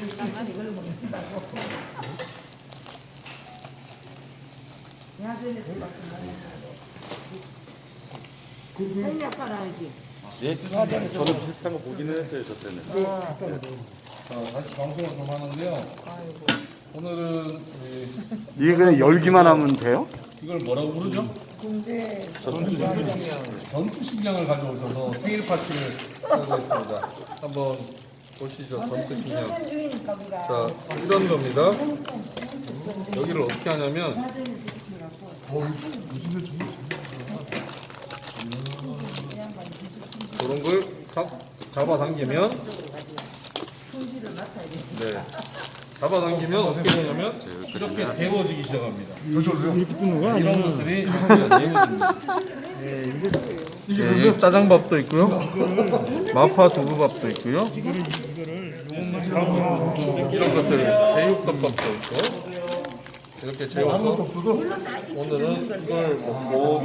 그러니까 이걸 먹는다고. 예? 저는 비슷한 거 보기는 했어요, 저 때는. 자, 다시 방송을 좀 하는데요. 오늘은 이게 그냥 열기만 하면 돼요? 이걸 뭐라고 부르죠? 근데 전투식량을 가져오셔서 생일 파티를 하고 있습니다. 한번 보시죠. 우리가 자, 이런 겁니다. 여기를 어떻게 하냐면 그런 걸싹 잡아당기면. 네. 잡아당기면 어떻게 되냐면 이렇게 데워지기 시작합니다. 이렇게 뜨는 거야? 이런 것들이 데워집니다. 네, 짜장밥도 있고요. 마파 두부밥도 있고요. 이런 것들 제육덮밥도 있고 이렇게 재워서 오늘은 이걸 먹고